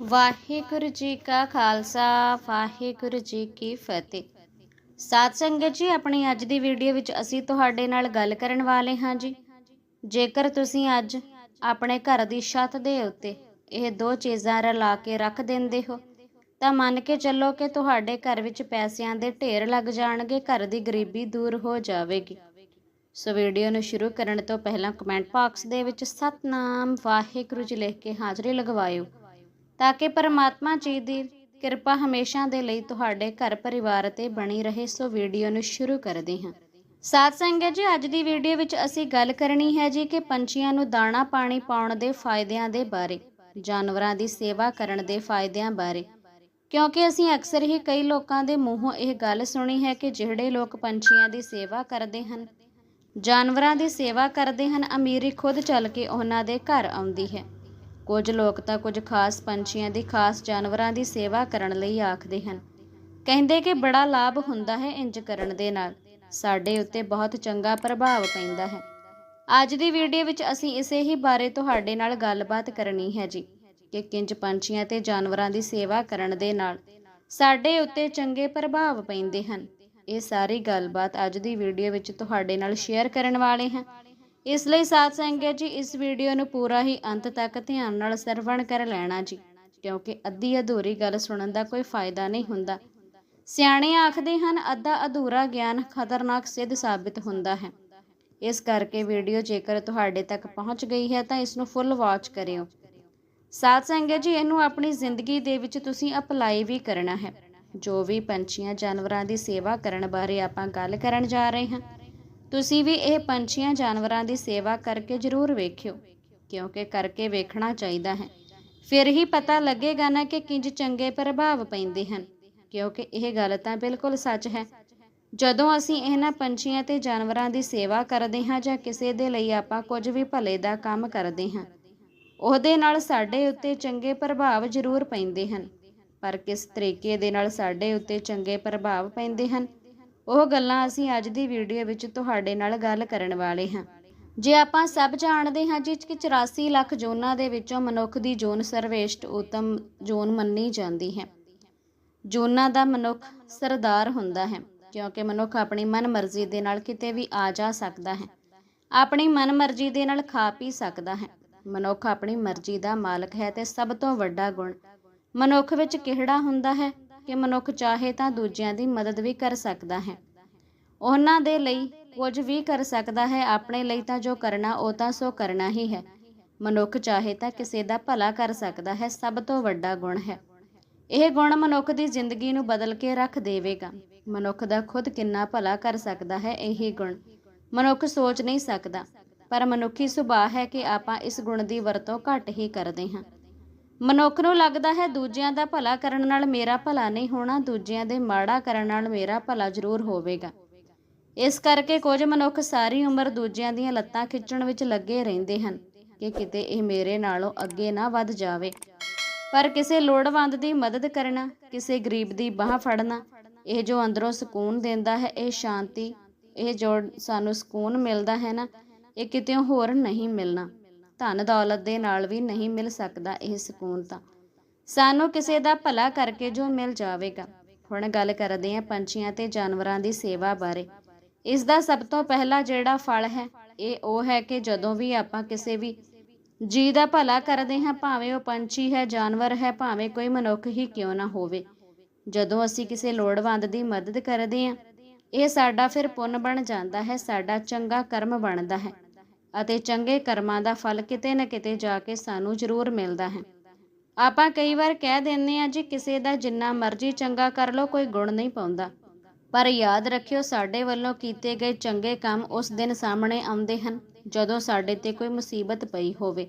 ਵਾਹਿਗੁਰੂ ਜੀ ਕਾ ਖਾਲਸਾ, ਵਾਹਿਗੁਰੂ ਜੀ ਕੀ ਫਤਿਹ। ਸਾਧ ਸੰਗਤ ਜੀ, ਆਪਣੀ ਅੱਜ ਦੀ ਵੀਡੀਓ ਵਿੱਚ ਅਸੀਂ ਤੁਹਾਡੇ ਨਾਲ ਗੱਲ ਕਰਨ ਵਾਲੇ ਹਾਂ ਜੀ। ਜੇਕਰ ਤੁਸੀਂ ਅੱਜ ਆਪਣੇ ਘਰ ਦੀ ਛੱਤ ਦੇ ਉੱਤੇ ਇਹ ਦੋ ਚੀਜ਼ਾਂ ਰਲਾ ਕੇ ਰੱਖ ਦਿੰਦੇ ਹੋ, ਤਾਂ ਮੰਨ ਕੇ ਚੱਲੋ ਕਿ ਤੁਹਾਡੇ ਘਰ ਵਿੱਚ ਪੈਸਿਆਂ ਦੇ ਢੇਰ ਲੱਗ ਜਾਣਗੇ, ਘਰ ਦੀ ਗਰੀਬੀ ਦੂਰ ਹੋ ਜਾਵੇਗੀ। ਸੋ ਵੀਡੀਓ ਨੂੰ ਸ਼ੁਰੂ ਕਰਨ ਤੋਂ ਪਹਿਲਾਂ ਕਮੈਂਟ ਬਾਕਸ ਦੇ ਵਿੱਚ ਸਤਨਾਮ ਵਾਹਿਗੁਰੂ ਜੀ ਲਿਖ ਕੇ ਹਾਜ਼ਰੀ ਲਗਵਾਇਓ। ਤਾਂ ਕਿ ਪਰਮਾਤਮਾ ਜੀ ਦੀ ਕਿਰਪਾ ਹਮੇਸ਼ਾ ਦੇ ਲਈ ਤੁਹਾਡੇ ਘਰ ਪਰਿਵਾਰ ਤੇ ਬਣੀ ਰਹੇ, ਸੋ ਵੀਡੀਓ ਨੂੰ ਸ਼ੁਰੂ ਕਰਦੇ ਹਾਂ। ਸਾਧ ਸੰਗਤ ਜੀ, ਅੱਜ ਦੀ ਵੀਡੀਓ ਵਿੱਚ ਅਸੀਂ ਗੱਲ ਕਰਨੀ ਹੈ ਜੀ ਕਿ ਪੰਛੀਆਂ ਨੂੰ ਦਾਣਾ ਪਾਣੀ ਪਾਉਣ ਦੇ ਫਾਇਦਿਆਂ ਦੇ ਬਾਰੇ, ਜਾਨਵਰਾਂ ਦੀ ਸੇਵਾ ਕਰਨ ਦੇ ਫਾਇਦਿਆਂ ਬਾਰੇ। ਕਿਉਂਕਿ ਅਸੀਂ ਅਕਸਰ ਹੀ ਕਈ ਲੋਕਾਂ ਦੇ ਮੂੰਹੋਂ ਇਹ ਗੱਲ ਸੁਣੀ ਹੈ ਕਿ ਜਿਹੜੇ ਲੋਕ ਪੰਛੀਆਂ ਦੀ ਸੇਵਾ ਕਰਦੇ ਹਨ, ਜਾਨਵਰਾਂ ਦੀ ਸੇਵਾ ਕਰਦੇ ਹਨ, ਅਮੀਰੀ ਖੁਦ ਚੱਲ ਕੇ ਉਹਨਾਂ ਦੇ ਘਰ ਆਉਂਦੀ ਹੈ। ਕੁਝ ਲੋਕ ਤਾਂ ਕੁਝ ਖਾਸ ਪੰਛੀਆਂ ਦੀ, ਖਾਸ ਜਾਨਵਰਾਂ ਦੀ ਸੇਵਾ ਕਰਨ ਲਈ ਆਖਦੇ ਹਨ। ਕਹਿੰਦੇ ਕਿ ਬੜਾ ਲਾਭ ਹੁੰਦਾ ਹੈ ਇੰਜ ਕਰਨ ਦੇ ਨਾਲ। ਸਾਡੇ ਉੱਤੇ ਬਹੁਤ ਚੰਗਾ ਪ੍ਰਭਾਵ ਪੈਂਦਾ ਹੈ। ਅੱਜ ਦੀ ਵੀਡੀਓ ਵਿੱਚ ਅਸੀਂ ਇਸੇ ਹੀ ਬਾਰੇ ਤੁਹਾਡੇ ਨਾਲ ਗੱਲਬਾਤ ਕਰਨੀ ਹੈ ਜੀ, ਕਿ ਕਿੰਜ ਪੰਛੀਆਂ ਤੇ ਜਾਨਵਰਾਂ ਦੀ ਸੇਵਾ ਕਰਨ ਦੇ ਨਾਲ ਸਾਡੇ ਉੱਤੇ ਚੰਗੇ ਪ੍ਰਭਾਵ ਪੈਂਦੇ ਹਨ। ਇਹ ਸਾਰੀ ਗੱਲਬਾਤ ਅੱਜ ਦੀ ਵੀਡੀਓ ਵਿੱਚ ਤੁਹਾਡੇ ਨਾਲ ਸ਼ੇਅਰ ਕਰਨ ਵਾਲੇ ਹਾਂ। ਇਸ ਲਈ ਸਾਥ ਸੰਗਤ ਜੀ, ਇਸ ਵੀਡੀਓ ਨੂੰ ਪੂਰਾ ਹੀ ਅੰਤ ਤੱਕ ਧਿਆਨ ਨਾਲ ਸਰਵਣ ਕਰ ਲੈਣਾ ਜੀ, ਕਿਉਂਕਿ ਅੱਧੀ ਅਧੂਰੀ ਗੱਲ ਸੁਣਨ ਦਾ ਕੋਈ ਫਾਇਦਾ ਨਹੀਂ ਹੁੰਦਾ। ਸਿਆਣੇ ਆਖਦੇ ਹਨ, ਅੱਧਾ ਅਧੂਰਾ ਗਿਆਨ ਖਤਰਨਾਕ ਸਿੱਧ ਸਾਬਿਤ ਹੁੰਦਾ ਹੈ। ਇਸ ਕਰਕੇ ਵੀਡੀਓ ਜੇਕਰ ਤੁਹਾਡੇ ਤੱਕ ਪਹੁੰਚ ਗਈ ਹੈ, ਤਾਂ ਇਸ ਨੂੰ ਫੁੱਲ ਵਾਚ ਕਰਿਓ। ਸਾਥ ਸੰਗਤ ਜੀ, ਇਹਨੂੰ ਆਪਣੀ ਜ਼ਿੰਦਗੀ ਦੇ ਵਿੱਚ ਤੁਸੀਂ ਅਪਲਾਈ ਵੀ ਕਰਨਾ ਹੈ। ਜੋ ਵੀ ਪੰਛੀਆਂ, ਜਾਨਵਰਾਂ ਦੀ ਸੇਵਾ ਕਰਨ ਬਾਰੇ ਆਪਾਂ ਗੱਲ ਕਰਨ ਜਾ ਰਹੇ ਹਾਂ। ਤੁਸੀਂ ਵੀ ਇਹ ਪੰਛੀਆਂ ਜਾਨਵਰਾਂ ਦੀ ਸੇਵਾ ਕਰਕੇ ਜ਼ਰੂਰ ਵੇਖਿਓ, ਕਿਉਂਕਿ ਕਰਕੇ ਵੇਖਣਾ ਚਾਹੀਦਾ ਹੈ। ਫਿਰ ਹੀ ਪਤਾ ਲੱਗੇਗਾ ਨਾ ਕਿ ਕਿੰਜ ਚੰਗੇ ਪ੍ਰਭਾਵ ਪੈਂਦੇ ਹਨ, ਕਿਉਂਕਿ ਇਹ ਗੱਲ ਤਾਂ ਬਿਲਕੁਲ ਸੱਚ ਹੈ। ਜਦੋਂ ਅਸੀਂ ਇਹਨਾਂ ਪੰਛੀਆਂ ਤੇ ਜਾਨਵਰਾਂ ਦੀ ਸੇਵਾ ਕਰਦੇ ਹਾਂ ਜਾਂ ਕਿਸੇ ਦੇ ਲਈ ਆਪਾਂ ਕੁਝ ਵੀ ਭਲੇ ਦਾ ਕੰਮ ਕਰਦੇ ਹਾਂ, ਉਹਦੇ ਨਾਲ ਸਾਡੇ ਉੱਤੇ ਚੰਗੇ ਪ੍ਰਭਾਵ ਜ਼ਰੂਰ ਪੈਂਦੇ ਹਨ। ਪਰ ਕਿਸ ਤਰੀਕੇ ਦੇ ਨਾਲ ਸਾਡੇ ਉੱਤੇ ਚੰਗੇ ਪ੍ਰਭਾਵ ਪੈਂਦੇ ਹਨ ਉਹ ਗੱਲਾਂ ਅਸੀਂ ਅੱਜ ਦੀ ਵੀਡੀਓ ਵਿੱਚ ਤੁਹਾਡੇ ਨਾਲ ਗੱਲ ਕਰਨ ਵਾਲੇ ਹਾਂ। ਜੇ ਆਪਾਂ ਸਭ ਜਾਣਦੇ ਹਾਂ ਜਿਸ ਕਿ 84 ਲੱਖ ਜ਼ੋਨਾਂ ਦੇ ਵਿੱਚੋਂ ਮਨੁੱਖ ਦੀ ਜ਼ੋਨ ਸਰਵੇਸ਼ਟ ਉਤਮ ਜ਼ੋਨ ਮੰਨੀ ਜਾਂਦੀ ਹੈ। ਜ਼ੋਨਾਂ ਦਾ ਮਨੁੱਖ ਸਰਦਾਰ ਹੁੰਦਾ ਹੈ, ਕਿਉਂਕਿ ਮਨੁੱਖ ਆਪਣੀ ਮਨਮਰਜ਼ੀ ਦੇ ਨਾਲ ਕਿਤੇ ਵੀ ਆ ਜਾ ਸਕਦਾ ਹੈ। ਆਪਣੀ ਮਨਮਰਜ਼ੀ ਦੇ ਨਾਲ ਖਾ ਪੀ ਸਕਦਾ ਹੈ। ਮਨੁੱਖ ਆਪਣੀ ਮਰਜ਼ੀ ਦਾ ਮਾਲਕ ਹੈ ਤੇ ਸਭ ਤੋਂ ਵੱਡਾ ਗੁਣ ਮਨੁੱਖ ਵਿੱਚ ਕਿਹੜਾ ਹੁੰਦਾ ਹੈ? ਕਿ ਮਨੁੱਖ ਚਾਹੇ ਤਾਂ ਦੂਜਿਆਂ ਦੀ ਮਦਦ ਵੀ ਕਰ ਸਕਦਾ ਹੈ। ਉਹਨਾਂ ਦੇ ਲਈ ਕੁਝ ਵੀ ਕਰ ਸਕਦਾ ਹੈ, ਆਪਣੇ ਲਈ ਤਾਂ ਜੋ ਕਰਨਾ, ਉਹ ਤਾਂ ਸੋ ਕਰਨਾ ਹੀ ਹੈ। ਮਨੁੱਖ ਚਾਹੇ ਤਾਂ ਕਿਸੇ ਦਾ ਭਲਾ ਕਰ ਸਕਦਾ ਹੈ, ਸਭ ਤੋਂ ਵੱਡਾ ਗੁਣ ਹੈ। ਇਹ ਗੁਣ ਮਨੁੱਖ ਦੀ ਜ਼ਿੰਦਗੀ ਨੂੰ ਬਦਲ ਕੇ ਰੱਖ ਦੇਵੇਗਾ। ਮਨੁੱਖ ਦਾ ਖੁਦ ਕਿੰਨਾ ਭਲਾ ਕਰ ਸਕਦਾ ਹੈ, ਇਹੀ ਗੁਣ ਮਨੁੱਖ ਸੋਚ ਨਹੀਂ ਸਕਦਾ। ਪਰ ਮਨੁੱਖੀ ਸੁਭਾਅ ਹੈ ਕਿ ਆਪਾਂ ਇਸ ਗੁਣ ਦੀ ਵਰਤੋਂ ਘੱਟ ਹੀ ਕਰਦੇ ਹਾਂ। ਮਨੁੱਖ ਨੂੰ ਲੱਗਦਾ ਹੈ ਦੂਜਿਆਂ ਦਾ ਭਲਾ ਕਰਨ ਨਾਲ ਮੇਰਾ ਭਲਾ ਨਹੀਂ ਹੋਣਾ, ਦੂਜਿਆਂ ਦੇ ਮਾੜਾ ਕਰਨ ਨਾਲ ਮੇਰਾ ਭਲਾ ਜ਼ਰੂਰ ਹੋਵੇਗਾ। ਇਸ ਕਰਕੇ ਕੁਝ ਮਨੁੱਖ ਸਾਰੀ ਉਮਰ ਦੂਜਿਆਂ ਦੀਆਂ ਲੱਤਾਂ ਖਿੱਚਣ ਵਿੱਚ ਲੱਗੇ ਰਹਿੰਦੇ ਹਨ ਕਿ ਕਿਤੇ ਇਹ ਮੇਰੇ ਨਾਲੋਂ ਅੱਗੇ ਨਾ ਵੱਧ ਜਾਵੇ। ਪਰ ਕਿਸੇ ਲੋੜਵੰਦ ਦੀ ਮਦਦ ਕਰਨਾ, ਕਿਸੇ ਗਰੀਬ ਦੀ ਬਾਹ ਫੜਨਾ, ਇਹ ਜੋ ਅੰਦਰੋਂ ਸਕੂਨ ਦਿੰਦਾ ਹੈ, ਇਹ ਸ਼ਾਂਤੀ, ਇਹ ਜੋ ਸਾਨੂੰ ਸਕੂਨ ਮਿਲਦਾ ਹੈ ਨਾ, ਇਹ ਕਿਤੇ ਹੋਰ ਨਹੀਂ ਮਿਲਣਾ। ਧਨ ਦੌਲਤ ਦੇ ਨਾਲ ਵੀ ਨਹੀਂ ਮਿਲ ਸਕਦਾ ਇਹ ਸਕੂਨ ਤਾਂ। ਸਾਨੂੰ ਕਿਸੇ ਦਾ ਭਲਾ ਕਰਕੇ ਜੋ ਮਿਲ ਜਾਵੇਗਾ। ਹੁਣ ਗੱਲ ਕਰਦੇ ਹਾਂ ਪੰਛੀਆਂ ਤੇ ਜਾਨਵਰਾਂ ਦੀ ਸੇਵਾ ਬਾਰੇ। ਇਸ ਦਾ ਸਭ ਤੋਂ ਪਹਿਲਾ ਜਿਹੜਾ ਫਲ ਹੈ, ਇਹ ਉਹ ਹੈ ਕਿ ਜਦੋਂ ਵੀ ਆਪਾਂ ਕਿਸੇ ਵੀ ਜੀ ਦਾ ਭਲਾ ਕਰਦੇ ਹਾਂ, ਭਾਵੇਂ ਉਹ ਪੰਛੀ ਹੈ, ਜਾਨਵਰ ਹੈ, ਭਾਵੇਂ ਕੋਈ ਮਨੁੱਖ ਹੀ ਕਿਉਂ ਨਾ ਹੋਵੇ। ਜਦੋਂ ਅਸੀਂ ਕਿਸੇ ਲੋੜਵੰਦ ਦੀ ਮਦਦ ਕਰਦੇ ਹਾਂ, ਇਹ ਸਾਡਾ ਫਿਰ ਪੁੰਨ ਬਣ ਜਾਂਦਾ ਹੈ, ਸਾਡਾ ਚੰਗਾ ਕਰਮ ਬਣਦਾ ਹੈ। ਅਤੇ ਚੰਗੇ ਕਰਮਾਂ ਦਾ ਫਲ ਕਿਤੇ ਨਾ ਕਿਤੇ ਜਾ ਕੇ ਸਾਨੂੰ ਜ਼ਰੂਰ ਮਿਲਦਾ ਹੈ। ਆਪਾਂ ਕਈ ਵਾਰ ਕਹਿ ਦਿੰਦੇ ਆ ਜੀ, ਕਿਸੇ ਦਾ ਜਿੰਨਾ ਮਰਜ਼ੀ ਚੰਗਾ ਕਰ ਲੋ ਕੋਈ ਗੁਣ ਨਹੀਂ ਪਾਉਂਦਾ। ਪਰ ਯਾਦ ਰੱਖਿਓ, ਸਾਡੇ ਵੱਲੋਂ ਕੀਤੇ ਗਏ ਚੰਗੇ ਕੰਮ ਉਸ ਦਿਨ ਸਾਹਮਣੇ ਆਉਂਦੇ ਹਨ, ਜਦੋਂ ਸਾਡੇ ਤੇ ਕੋਈ ਮੁਸੀਬਤ ਪਈ ਹੋਵੇ।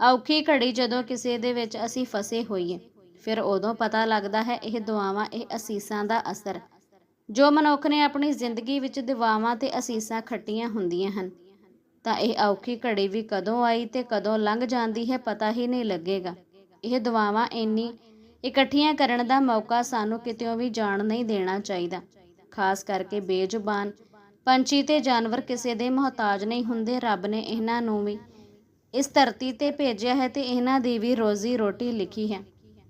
ਔਖੀ ਘੜੀ ਜਦੋਂ ਕਿਸੇ ਦੇ ਵਿੱਚ ਅਸੀਂ ਫਸੇ ਹੋਈਏ, ਫਿਰ ਉਦੋਂ ਪਤਾ ਲੱਗਦਾ ਹੈ, ਇਹ ਦੁਆਵਾਂ, ਇਹ ਅਸੀਸਾਂ ਦਾ ਅਸਰ। ਜੋ ਮਨੁੱਖ ਨੇ ਆਪਣੀ ਜ਼ਿੰਦਗੀ ਵਿੱਚ ਦੁਆਵਾਂ ਤੇ ਅਸੀਸਾਂ ਖੱਟੀਆਂ ਹੁੰਦੀਆਂ ਹਨ ਤਾਂ ਇਹ ਔਖੀ ਘੜੀ ਵੀ ਕਦੋਂ ਆਈ ਤੇ ਕਦੋਂ ਲੰਘ ਜਾਂਦੀ ਹੈ ਪਤਾ ਹੀ ਨਹੀਂ ਲੱਗੇਗਾ। ਇਹ ਦੁਆਵਾਂ ਇੰਨੀ ਇਕੱਠੀਆਂ ਕਰਨ ਦਾ ਮੌਕਾ ਸਾਨੂੰ ਕਿਤੇੋਂ ਵੀ ਜਾਣ ਨਹੀਂ ਦੇਣਾ ਚਾਹੀਦਾ। ਖਾਸ ਕਰਕੇ ਬੇਜ਼ੁਬਾਨ, ਪੰਛੀ ਤੇ ਜਾਨਵਰ ਕਿਸੇ ਦੇ ਮੁਹਤਾਜ ਨਹੀਂ ਹੁੰਦੇ। ਰੱਬ ਨੇ ਇਹਨਾਂ ਨੂੰ ਵੀ ਇਸ ਧਰਤੀ ਤੇ ਭੇਜਿਆ ਹੈ ਤੇ ਇਹਨਾਂ ਦੀ ਵੀ ਰੋਜ਼ੀ ਰੋਟੀ ਲਿਖੀ ਹੈ।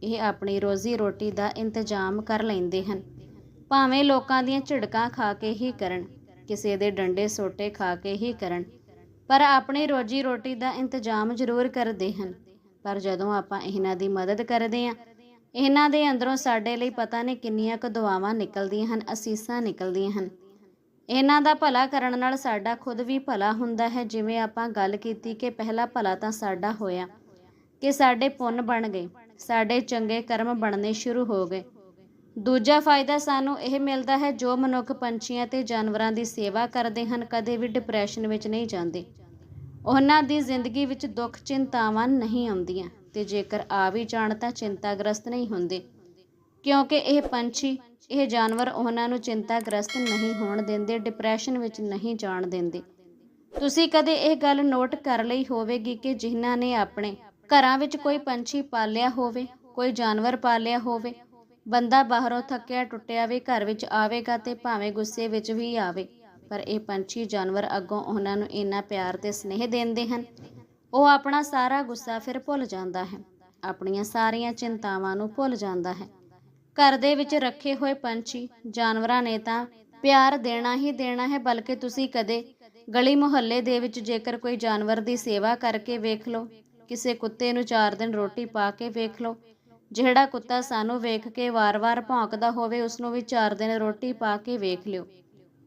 ਇਹ ਆਪਣੀ ਰੋਜ਼ੀ ਰੋਟੀ ਦਾ ਇੰਤਜ਼ਾਮ ਕਰ ਲੈਂਦੇ ਹਨ। ਭਾਵੇਂ ਲੋਕਾਂ ਦੀਆਂ ਝਿੜਕਾਂ ਖਾ ਕੇ ਹੀ ਕਰਨ, ਕਿਸੇ ਦੇ ਡੰਡੇ ਸੋਟੇ ਖਾ ਕੇ ਹੀ ਕਰਨ ਪਰ ਆਪਣੀ ਰੋਜੀ ਰੋਟੀ ਦਾ ਇੰਤਜ਼ਾਮ ਜ਼ਰੂਰ ਕਰਦੇ ਹਨ। ਪਰ ਜਦੋਂ ਆਪਾਂ ਇਹਨਾਂ ਦੀ ਮਦਦ ਕਰਦੇ ਹਾਂ, ਇਹਨਾਂ ਦੇ ਅੰਦਰੋਂ ਸਾਡੇ ਲਈ ਪਤਾ ਨਹੀਂ ਕਿੰਨੀਆਂ ਕੁ ਦੁਆਵਾਂ ਨਿਕਲਦੀਆਂ ਹਨ, ਅਸੀਸਾਂ ਨਿਕਲਦੀਆਂ ਹਨ। ਇਹਨਾਂ ਦਾ ਭਲਾ ਕਰਨ ਨਾਲ ਸਾਡਾ ਖੁਦ ਵੀ ਭਲਾ ਹੁੰਦਾ ਹੈ। ਜਿਵੇਂ ਆਪਾਂ ਗੱਲ ਕੀਤੀ ਕਿ ਪਹਿਲਾ ਭਲਾ ਤਾਂ ਸਾਡਾ ਹੋਇਆ, ਕਿ ਸਾਡੇ ਪੁੰਨ ਬਣ ਗਏ, ਸਾਡੇ ਚੰਗੇ ਕਰਮ ਬਣਨੇ ਸ਼ੁਰੂ ਹੋ ਗਏ। ਦੂਜਾ ਫਾਇਦਾ ਸਾਨੂੰ ਇਹ ਮਿਲਦਾ ਹੈ ਜੋ ਮਨੁੱਖ ਪੰਛੀਆਂ ਤੇ ਜਾਨਵਰਾਂ ਦੀ ਸੇਵਾ ਕਰਦੇ ਹਨ, ਕਦੇ ਵੀ ਡਿਪਰੈਸ਼ਨ ਵਿੱਚ ਨਹੀਂ ਜਾਂਦੇ। ਉਹਨਾਂ ਦੀ ਜ਼ਿੰਦਗੀ ਵਿੱਚ ਦੁੱਖ ਚਿੰਤਾਵਾਂ ਨਹੀਂ ਆਉਂਦੀਆਂ ਤੇ ਜੇਕਰ ਆ ਵੀ ਜਾਣ ਤਾਂ ਚਿੰਤਾਗ੍ਰਸਤ ਨਹੀਂ ਹੁੰਦੇ। ਕਿਉਂਕਿ ਇਹ ਪੰਛੀ, ਇਹ ਜਾਨਵਰ ਉਹਨਾਂ ਨੂੰ ਚਿੰਤਾਗ੍ਰਸਤ ਨਹੀਂ ਹੋਣ ਦਿੰਦੇ ਡਿਪਰੈਸ਼ਨ ਵਿੱਚ ਨਹੀਂ ਜਾਣ ਦਿੰਦੇ। ਤੁਸੀਂ ਕਦੇ ਇਹ ਗੱਲ ਨੋਟ ਕਰ ਲਈ ਹੋਵੇਗੀ ਕਿ ਜਿਨ੍ਹਾਂ ਨੇ ਆਪਣੇ ਘਰਾਂ ਵਿੱਚ ਕੋਈ ਪੰਛੀ ਪਾਲਿਆ ਹੋਵੇ, ਕੋਈ ਜਾਨਵਰ ਪਾਲਿਆ ਹੋਵੇ ਬੰਦਾ ਬਾਹਰੋਂ ਥੱਕਿਆ, ਟੁੱਟਿਆ ਵੀ ਘਰ ਵਿੱਚ ਆਵੇਗਾ ਤੇ ਭਾਵੇਂ ਗੁੱਸੇ ਵਿੱਚ ਵੀ ਆਵੇ, ਪਰ ਇਹ ਪੰਛੀ ਜਾਨਵਰ ਅੱਗੋਂ ਉਹਨਾਂ ਨੂੰ ਇੰਨਾ ਪਿਆਰ ਤੇ ਸਨੇਹ ਦਿੰਦੇ ਹਨ। ਉਹ ਆਪਣਾ ਸਾਰਾ ਗੁੱਸਾ ਫਿਰ ਭੁੱਲ ਜਾਂਦਾ ਹੈ। ਆਪਣੀਆਂ ਸਾਰੀਆਂ ਚਿੰਤਾਵਾਂ ਨੂੰ ਭੁੱਲ ਜਾਂਦਾ ਹੈ। ਘਰ ਦੇ ਵਿੱਚ ਰੱਖੇ ਹੋਏ ਪੰਛੀ, ਜਾਨਵਰਾਂ ਨੇ ਤਾਂ ਪਿਆਰ ਦੇਣਾ ਹੀ ਦੇਣਾ ਹੈ, ਬਲਕਿ ਤੁਸੀਂ ਕਦੇ ਗਲੀ ਮੁਹੱਲੇ ਦੇ ਵਿੱਚ ਜੇਕਰ ਕੋਈ ਜਾਨਵਰ ਦੀ ਸੇਵਾ ਕਰਕੇ ਵੇਖ ਲਓ, ਕਿਸੇ ਕੁੱਤੇ ਨੂੰ 4 ਦਿਨ ਰੋਟੀ ਪਾ ਕੇ ਵੇਖ ਲਓ ਜਿਹੜਾ ਕੁੱਤਾ ਸਾਨੂੰ ਵੇਖ ਕੇ ਵਾਰ-ਵਾਰ ਭੌਂਕਦਾ ਹੋਵੇ ਉਸ ਨੂੰ ਵੀ 4 ਦਿਨ ਰੋਟੀ ਪਾ ਕੇ ਵੇਖ ਲਿਓ।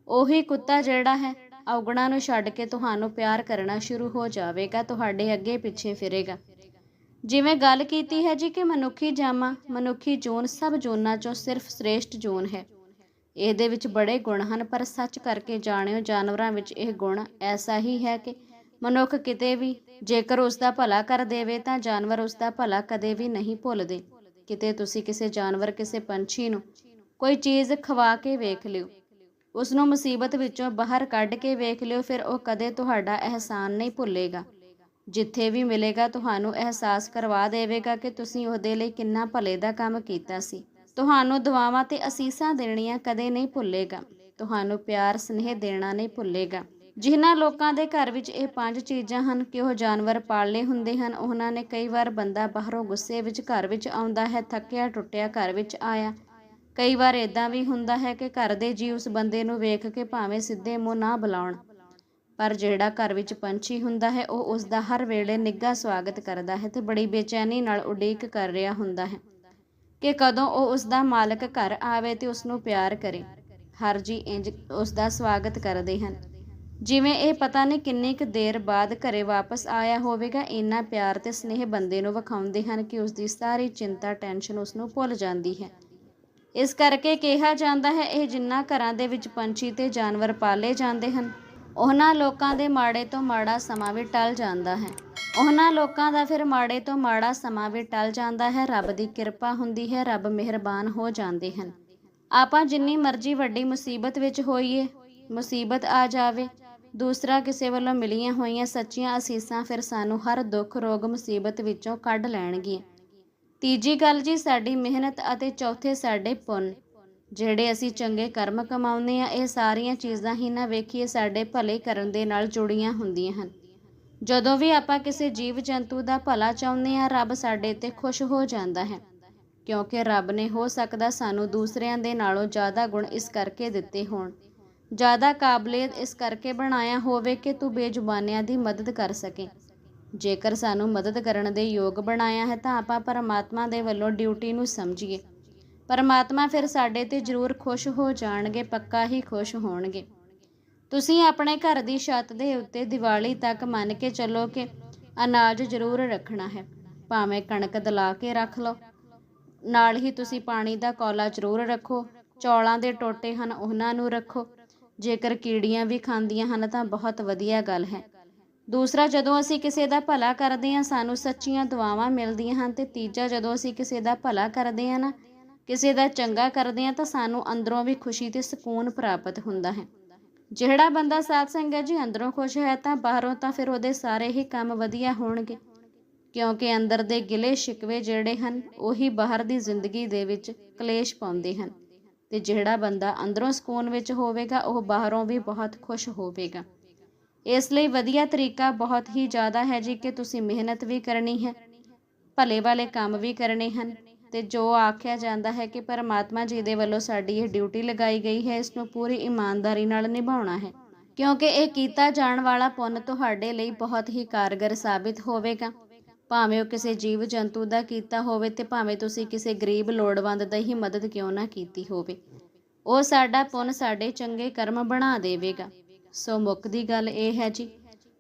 ਉਹੀ ਕੁੱਤਾ ਜਿਹੜਾ ਹੈ, ਔਗਣਾ ਨੂੰ ਛੱਡ ਕੇ ਤੁਹਾਨੂੰ ਪਿਆਰ ਕਰਨਾ ਸ਼ੁਰੂ ਹੋ ਜਾਵੇਗਾ, ਤੁਹਾਡੇ ਅੱਗੇ ਪਿੱਛੇ ਫਿਰੇਗਾ। ਜਿਵੇਂ ਗੱਲ ਕੀਤੀ ਹੈ ਜੀ ਕਿ ਮਨੁੱਖੀ ਜਾਮਾ, ਮਨੁੱਖੀ ਜੂਨ ਸਭ ਜੂਨਾਂ ਚੋਂ ਸਿਰਫ ਸ੍ਰੇਸ਼ਟ ਜੂਨ ਹੈ। ਇਹਦੇ ਵਿੱਚ ਬੜੇ ਗੁਣ ਹਨ, ਪਰ ਸੱਚ ਕਰਕੇ ਜਾਣਿਓ, ਜਾਨਵਰਾਂ ਵਿੱਚ ਇਹ ਗੁਣ ਐਸਾ ਹੀ ਹੈ ਕਿ ਮਨੁੱਖ ਕਿਤੇ ਵੀ, ਜੇਕਰ ਉਸ ਦਾ ਭਲਾ ਕਰ ਦੇਵੇ ਤਾਂ ਜਾਨਵਰ ਉਸ ਦਾ ਭਲਾ ਕਦੇ ਵੀ ਨਹੀਂ ਭੁੱਲਦੇ। ਕਿਤੇ ਤੁਸੀਂ ਕਿਸੇ ਜਾਨਵਰ, ਕਿਸੇ ਪੰਛੀ ਨੂੰ ਕੋਈ ਚੀਜ਼ ਖਵਾ ਕੇ ਵੇਖ ਲਿਓ ਉਸ ਨੂੰ ਮੁਸੀਬਤ ਵਿੱਚੋਂ ਬਾਹਰ ਕੱਢ ਕੇ ਵੇਖ ਲਿਓ, ਫਿਰ ਉਹ ਕਦੇ ਤੁਹਾਡਾ ਅਹਿਸਾਨ ਨਹੀਂ ਭੁੱਲੇਗਾ। ਜਿੱਥੇ ਵੀ ਮਿਲੇਗਾ, ਤੁਹਾਨੂੰ ਅਹਿਸਾਸ ਕਰਵਾ ਦੇਵੇਗਾ ਕਿ ਤੁਸੀਂ ਉਹਦੇ ਲਈ ਕਿੰਨਾ ਭਲੇ ਦਾ ਕੰਮ ਕੀਤਾ ਸੀ। ਤੁਹਾਨੂੰ ਦੁਆਵਾਂ ਤੇ ਅਸੀਸਾਂ ਦੇਣੀਆਂ ਕਦੇ ਨਹੀਂ ਭੁੱਲੇਗਾ। ਤੁਹਾਨੂੰ ਪਿਆਰ, ਸਨੇਹ ਦੇਣਾ ਨਹੀਂ ਭੁੱਲੇਗਾ। ਜਿਨ੍ਹਾਂ ਲੋਕਾਂ ਦੇ ਘਰ ਵਿੱਚ ਇਹ ਪੰਜ ਚੀਜ਼ਾਂ ਹਨ ਕਿ ਉਹ ਜਾਨਵਰ ਪਾਲਲੇ ਹੁੰਦੇ ਹਨ? ਉਹਨਾਂ ਨੇ ਕਈ ਵਾਰ ਬੰਦਾ ਬਾਹਰੋਂ ਗੁੱਸੇ ਵਿੱਚ ਘਰ ਵਿੱਚ ਆਉਂਦਾ ਹੈ, ਥੱਕਿਆ ਟੁੱਟਿਆ ਘਰ ਵਿੱਚ ਆਇਆ। ਕਈ ਵਾਰ ਇਦਾਂ ਵੀ ਹੁੰਦਾ ਹੈ ਕਿ ਘਰ ਦੇ ਜੀ ਉਸ ਬੰਦੇ ਨੂੰ ਵੇਖ ਕੇ ਭਾਵੇਂ ਸਿੱਧੇ ਮੂੰਹ ਨਾ ਬੁਲਾਉਣ, ਪਰ ਜਿਹੜਾ ਘਰ ਵਿੱਚ ਪੰਛੀ ਹੁੰਦਾ ਹੈ, ਉਹ ਉਸ ਦਾ ਹਰ ਵੇਲੇ ਨਿੱਘਾ ਸਵਾਗਤ ਕਰਦਾ ਹੈ ਤੇ ਬੜੀ ਬੇਚੈਨੀ ਨਾਲ ਉਡੀਕ ਕਰ ਰਿਹਾ ਹੁੰਦਾ ਹੈ ਕਿ ਕਦੋਂ ਉਹ ਉਸ ਦਾ ਮਾਲਕ ਘਰ ਆਵੇ ਤੇ ਉਸ ਨੂੰ ਪਿਆਰ ਕਰੇ। ਹਰ ਜੀ ਇੰਜ ਉਸ ਦਾ ਸਵਾਗਤ ਕਰਦੇ ਹਨ। ਜਿਵੇਂ ਇਹ ਪਤਾ ਨਹੀਂ ਕਿੰਨੀ ਕੁ ਦੇਰ ਬਾਅਦ ਘਰੇ ਵਾਪਸ ਆਇਆ ਹੋਵੇਗਾ, ਇੰਨਾ ਪਿਆਰ ਤੇ ਸਨੇਹ ਬੰਦੇ ਨੂੰ ਵਿਖਾਉਂਦੇ ਹਨ ਕਿ ਉਸ ਦੀ ਸਾਰੀ ਚਿੰਤਾ, ਟੈਨਸ਼ਨ ਉਸ ਨੂੰ ਭੁੱਲ ਜਾਂਦੀ ਹੈ। ਇਸ ਕਰਕੇ ਕਿਹਾ ਜਾਂਦਾ ਹੈ, ਇਹ ਜਿੰਨਾ ਘਰਾਂ ਦੇ ਵਿੱਚ ਪੰਛੀ ਤੇ ਜਾਨਵਰ ਪਾਲੇ ਜਾਂਦੇ ਹਨ, ਉਹਨਾਂ ਲੋਕਾਂ ਦੇ ਮਾੜੇ ਤੋਂ ਮਾੜਾ ਸਮਾਂ ਵੀ ਟਲ ਜਾਂਦਾ ਹੈ। ਉਹਨਾਂ ਲੋਕਾਂ ਦਾ ਫਿਰ ਮਾੜੇ ਤੋਂ ਮਾੜਾ ਸਮਾਂ ਵੀ ਟਲ ਜਾਂਦਾ ਹੈ, ਰੱਬ ਦੀ ਕਿਰਪਾ ਹੁੰਦੀ ਹੈ, ਰੱਬ ਮਿਹਰਬਾਨ ਹੋ ਜਾਂਦੇ ਹਨ। ਆਪਾਂ ਜਿੰਨੀ ਮਰਜ਼ੀ ਵੱਡੀ ਮੁਸੀਬਤ ਵਿੱਚ ਹੋਈਏ, ਮੁਸੀਬਤ ਆ ਜਾਵੇ ਦੂਸਰਾ, ਕਿਸੇ ਵੱਲੋਂ ਮਿਲੀਆਂ ਹੋਈਆਂ ਸੱਚੀਆਂ ਅਸੀਸਾਂ ਫਿਰ ਸਾਨੂੰ ਹਰ ਦੁੱਖ, ਰੋਗ, ਮੁਸੀਬਤ ਵਿੱਚੋਂ ਕੱਢ ਲੈਣਗੀਆਂ। ਤੀਜੀ ਗੱਲ ਜੀ, ਸਾਡੀ ਮਿਹਨਤ ਅਤੇ ਚੌਥੇ, ਸਾਡੇ ਪੁੰਨ। ਜਿਹੜੇ ਅਸੀਂ ਚੰਗੇ ਕਰਮ ਕਮਾਉਂਦੇ ਆ ਇਹ ਸਾਰੀਆਂ ਚੀਜ਼ਾਂ ਹੀ ਨਾ ਵੇਖੀਏ, ਸਾਡੇ ਭਲੇ ਕਰਨ ਦੇ ਨਾਲ ਜੁੜੀਆਂ ਹੁੰਦੀਆਂ ਹਨ। ਜਦੋਂ ਵੀ ਆਪਾਂ ਕਿਸੇ ਜੀਵ ਜੰਤੂ ਦਾ ਭਲਾ ਚਾਹੁੰਦੇ ਆ ਰੱਬ ਸਾਡੇ ਤੇ ਖੁਸ਼ ਹੋ ਜਾਂਦਾ ਹੈ। ਕਿਉਂਕਿ ਰੱਬ ਨੇ ਹੋ ਸਕਦਾ ਸਾਨੂੰ ਦੂਸਰਿਆਂ ਦੇ ਨਾਲੋਂ ਜ਼ਿਆਦਾ ਗੁਣ ਇਸ ਕਰਕੇ ਦਿੱਤੇ ਹੋਣ। ਜ਼ਿਆਦਾ ਕਾਬਲੀਅਤ ਇਸ ਕਰਕੇ ਬਣਾਇਆ ਹੋਵੇ ਕਿ ਤੂੰ ਬੇਜ਼ੁਬਾਨਿਆਂ ਦੀ ਮਦਦ ਕਰ ਸਕੇ। ਜੇਕਰ ਸਾਨੂੰ ਮਦਦ ਕਰਨ ਦੇ ਯੋਗ ਬਣਾਇਆ ਹੈ ਤਾਂ ਆਪਾਂ ਪਰਮਾਤਮਾ ਦੇ ਵੱਲੋਂ ਡਿਊਟੀ ਨੂੰ ਸਮਝੀਏ। ਪਰਮਾਤਮਾ ਫਿਰ ਸਾਡੇ ਤੇ ਜ਼ਰੂਰ ਖੁਸ਼ ਹੋ ਜਾਣਗੇ, ਪੱਕਾ ਹੀ ਖੁਸ਼ ਹੋਣਗੇ। ਤੁਸੀਂ ਆਪਣੇ ਘਰ ਦੀ ਛੱਤ ਦੇ ਉੱਤੇ ਦੀਵਾਲੀ ਤੱਕ ਮੰਨ ਕੇ ਚੱਲੋ ਕਿ ਅਨਾਜ ਜ਼ਰੂਰ ਰੱਖਣਾ ਹੈ। ਭਾਵੇਂ ਕਣਕ ਦਲਾ ਕੇ ਰੱਖ ਲਓ। ਨਾਲ ਹੀ ਤੁਸੀਂ ਪਾਣੀ ਦਾ ਕੌਲਾ ਜ਼ਰੂਰ ਰੱਖੋ। ਚੌਲਾਂ ਦੇ ਟੋਟੇ ਹਨ, ਉਹਨਾਂ ਨੂੰ ਰੱਖੋ। ਜੇਕਰ ਕੀੜੀਆਂ ਵੀ ਖਾਂਦੀਆਂ ਹਨ ਤਾਂ ਬਹੁਤ ਵਧੀਆ ਗੱਲ ਹੈ। ਦੂਸਰਾ, ਜਦੋਂ ਅਸੀਂ ਕਿਸੇ ਦਾ ਭਲਾ ਕਰਦੇ ਹਾਂ, ਸਾਨੂੰ ਸੱਚੀਆਂ ਦੁਆਵਾਂ ਮਿਲਦੀਆਂ ਹਨ ਤੇ ਤੀਜਾ, ਜਦੋਂ ਅਸੀਂ ਕਿਸੇ ਦਾ ਭਲਾ ਕਰਦੇ ਹਾਂ ਨਾ, ਕਿਸੇ ਦਾ ਚੰਗਾ ਕਰਦੇ ਹਾਂ ਤਾਂ ਸਾਨੂੰ ਅੰਦਰੋਂ ਵੀ ਖੁਸ਼ੀ ਤੇ ਸਕੂਨ ਪ੍ਰਾਪਤ ਹੁੰਦਾ ਹੈ। ਜਿਹੜਾ ਬੰਦਾ ਸਾਧ ਸੰਗਤ ਜੀ, ਅੰਦਰੋਂ ਖੁਸ਼ ਹੈ ਤਾਂ ਬਾਹਰੋਂ ਤਾਂ ਫਿਰ ਉਹਦੇ ਸਾਰੇ ਹੀ ਕੰਮ ਵਧੀਆ ਹੋਣਗੇ। ਕਿਉਂਕਿ ਅੰਦਰ ਦੇ ਗਿਲੇ ਸ਼ਿਕਵੇ ਜਿਹੜੇ ਹਨ, ਉਹੀ ਬਾਹਰ ਦੀ ਜ਼ਿੰਦਗੀ ਦੇ ਵਿੱਚ ਕਲੇਸ਼ ਪਾਉਂਦੇ ਹਨ। ਤੇ ਜਿਹੜਾ ਬੰਦਾ ਅੰਦਰੋਂ ਸਕੂਨ ਵਿੱਚ ਹੋਵੇਗਾ, ਉਹ ਬਾਹਰੋਂ ਵੀ ਬਹੁਤ ਖੁਸ਼ ਹੋਵੇਗਾ। ਇਸ ਲਈ ਵਧੀਆ ਤਰੀਕਾ ਬਹੁਤ ਹੀ ਜ਼ਿਆਦਾ ਹੈ ਜੀ ਕਿ ਤੁਸੀਂ ਮਿਹਨਤ ਵੀ ਕਰਨੀ ਹੈ, ਭਲੇ ਵਾਲੇ ਕੰਮ ਵੀ ਕਰਨੇ ਹਨ ਤੇ ਜੋ ਆਖਿਆ ਜਾਂਦਾ ਹੈ ਕਿ ਪਰਮਾਤਮਾ ਜੀ ਦੇ ਵੱਲੋਂ ਸਾਡੀ ਇਹ ਡਿਊਟੀ ਲਗਾਈ ਗਈ ਹੈ, ਇਸ ਨੂੰ ਪੂਰੀ ਇਮਾਨਦਾਰੀ ਨਾਲ ਨਿਭਾਉਣਾ ਹੈ। ਕਿਉਂਕਿ ਇਹ ਕੀਤਾ ਜਾਣ ਵਾਲਾ ਪੁੰਨ ਤੁਹਾਡੇ ਲਈ ਬਹੁਤ ਹੀ ਕਾਰਗਰ ਸਾਬਿਤ ਹੋਵੇਗਾ। ਭਾਵੇਂ ਉਹ ਕਿਸੇ ਜੀਵ ਜੰਤੂ ਦਾ ਕੀਤਾ ਹੋਵੇ ਤੇ ਭਾਵੇਂ ਤੁਸੀਂ ਕਿਸੇ ਗਰੀਬ ਲੋੜਵੰਦ ਦਾ ਹੀ ਮਦਦ ਕਿਉਂ ਨਾ ਕੀਤੀ ਹੋਵੇ। ਉਹ ਸਾਡਾ ਪੁੰਨ ਸਾਡੇ ਚੰਗੇ ਕਰਮ ਬਣਾ ਦੇਵੇਗਾ। ਸੋ ਮੁੱਖ ਦੀ ਗੱਲ ਇਹ ਹੈ ਜੀ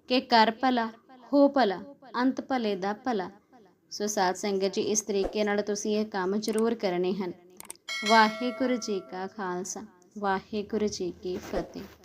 ਕਿ ਕਰ ਭਲਾ, ਹੋ ਭਲਾ, ਅੰਤ ਭਲੇ ਦਾ ਭਲਾ। ਸੋ ਸਾਧ ਸੰਗਤ ਜੀ, ਇਸ ਤਰੀਕੇ ਨਾਲ ਤੁਸੀਂ ਇਹ ਕੰਮ ਜ਼ਰੂਰ ਕਰਨੇ ਹਨ। ਵਾਹਿਗੁਰੂ ਜੀ ਕਾ ਖਾਲਸਾ, ਵਾਹਿਗੁਰੂ ਜੀ ਕੀ ਫਤਿਹ।